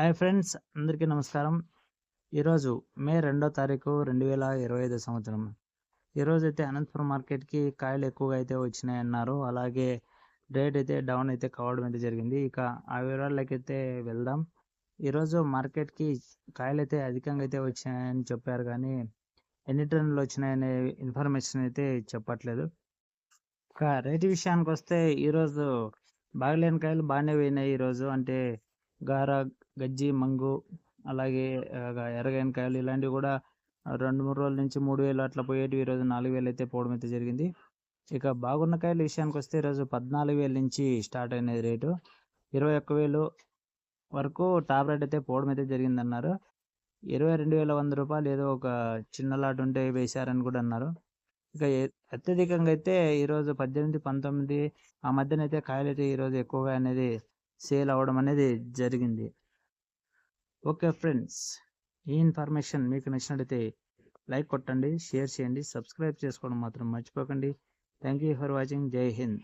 Hi friends అందరికీ నమస్కారం. ఈరోజు మే రెండో తారీఖు రెండు వేల ఇరవై ఐదో సంవత్సరం. ఈరోజు అయితే అనంతపురం మార్కెట్కి కాయలు ఎక్కువగా అయితే వచ్చినాయి అన్నారు అలాగే రేట్ అయితే డౌన్ అయితే కావడం అయితే జరిగింది. ఇక ఆ వివరాల్లోకి అయితే వెళ్దాం. ఈరోజు మార్కెట్కి కాయలు అయితే అధికంగా అయితే వచ్చినాయని చెప్పారు కానీ ఎన్ని టన్నులు వచ్చినాయనే ఇన్ఫర్మేషన్ అయితే చెప్పట్లేదు. ఇక రేటు విషయానికి వస్తే ఈరోజు బాగలేని కాయలు బాగానే పోయినాయి ఈరోజు. అంటే గార గజ్జి మంగు అలాగే ఎర్రగైన కాయలు ఇలాంటివి కూడా రెండు మూడు రోజుల నుంచి మూడు వేలు అట్లా పోయేటివి ఈరోజు నాలుగు వేలు అయితే పోవడం అయితే జరిగింది. ఇక బాగున్న కాయల విషయానికి వస్తే ఈరోజు పద్నాలుగు వేల నుంచి స్టార్ట్ అయినది రేటు. ఇరవై ఒక్క వేలు వరకు టాప్ రేట్ అయితే పోవడం అయితే జరిగింది అన్నారు ఇరవై రెండు వేల వంద రూపాయలు ఏదో ఒక చిన్న లాట్ ఉంటే వేశారని కూడా అన్నారు. ఇక అత్యధికంగా అయితే ఈరోజు పద్దెనిమిది పంతొమ్మిది ఆ మధ్యన అయితే కాయలు అయితే ఈరోజు ఎక్కువగా అనేది సేల్ అవ్వడం అనేది జరిగింది. ఓకే ఫ్రెండ్స్ ఈ ఇన్ఫర్మేషన్ మీకు నచ్చినట్టయితే లైక్ కొట్టండి షేర్ చేయండి సబ్స్క్రైబ్ చేసుకోవడం మాత్రం మర్చిపోకండి. Thank you for watching. జై హింద్.